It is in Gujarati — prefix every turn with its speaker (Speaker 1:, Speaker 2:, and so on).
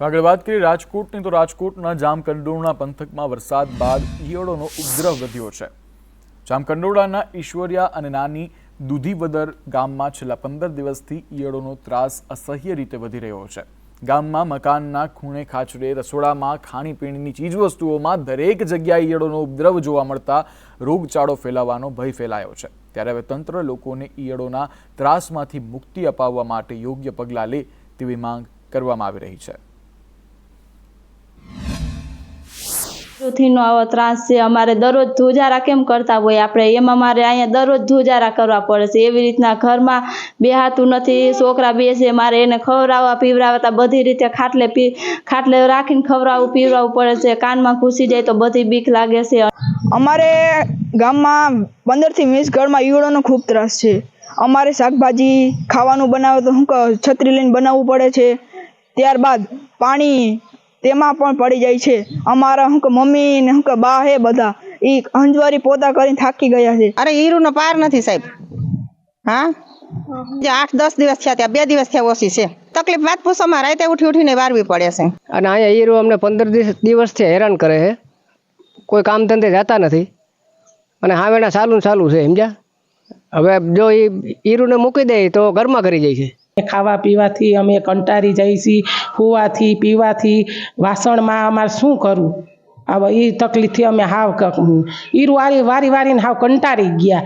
Speaker 1: આગળ વાત કરીએ રાજકોટની, તો રાજકોટના જામકંડોળના પંથકમાં વરસાદ બાદ ઈયળોનો ઉપદ્રવ વધ્યો છે. જામકંડોળાના ઈશ્વરિયા અને નાની દૂધીવદર ગામમાં છેલ્લા પંદર દિવસથી ઈયળોનો ત્રાસ અસહ્ય રીતે વધી રહ્યો છે. ગામમાં મકાનના ખૂણે ખાચરે, રસોડામાં ખાણીપીણીની ચીજવસ્તુઓમાં દરેક જગ્યાએ ઈયળોનો ઉપદ્રવ જોવા મળતા રોગચાળો ફેલાવાનો ભય ફેલાયો છે. ત્યારે હવે તંત્ર લોકોને ઈયળોના ત્રાસમાંથી મુક્તિ અપાવવા માટે યોગ્ય પગલાં લે તેવી માંગ કરવામાં આવી રહી છે.
Speaker 2: પૃથ્વીનો આવો ત્રાસ છે, અમારે દરરોજ ધુજારા કેમ કરતા હોય? આપણે એમાં મારે અહીંયા દરરોજ ધુજારા કરવા પડે છે. એવી રીતના ઘરમાં બેહાતું નથી, છોકરા બે છે, મારે એને ખવડાવવા, પીવડાવતા બધી રીતે ખાટલે પી, ખાટલે રાખીને ખવડાવવું પીવડાવવું પડે છે. કાનમાં ઘૂસી જાય તો બધી બીક લાગે છે.
Speaker 3: અમારે ગામમાં પંદરથી વીસ ઘરમાં ઈવડોનો ખૂબ ત્રાસ છે. અમારે શાકભાજી ખાવાનું બનાવે તો શું છત્રી લઈને બનાવવું પડે છે. ત્યારબાદ પાણી તેમાં પણ પડી જાય છે. અમારા શું કે મમ્મી ને શું કે બા હે બધા. એ અંજવારી પોતા કરીને થાકી ગયા છે.
Speaker 4: અરે હીરુનો પાર નથી સાહેબ. હા? જે આઠ દસ દિવસ થયા ત્યાં બે દિવસ થયા ઓછી છે. તકલીફ વાત પૂછોમાં રાતે ઉઠી ઉઠીને વારવી પડે છે.
Speaker 5: અને અહીંયા હીરો અમને પંદર દિવસ દિવસથી હેરાન કરે છે. કોઈ કામ ધંધે જતા નથી. અને હાવેના ચાલુ ને ચાલુ છે સમજ્યા? હવે જો એ હીરુને મૂકી દે તો ઘરમાં કરી જાય છે.
Speaker 6: ખાવા પીવાથી અમે કંટાળી જઈએ છીએ, હોવાથી, પીવાથી. વાસણમાં અમારે શું કરવું? હવે એ તકલીફથી અમે હાવ વારી વારી વારીને હાવ કંટાળી ગયા.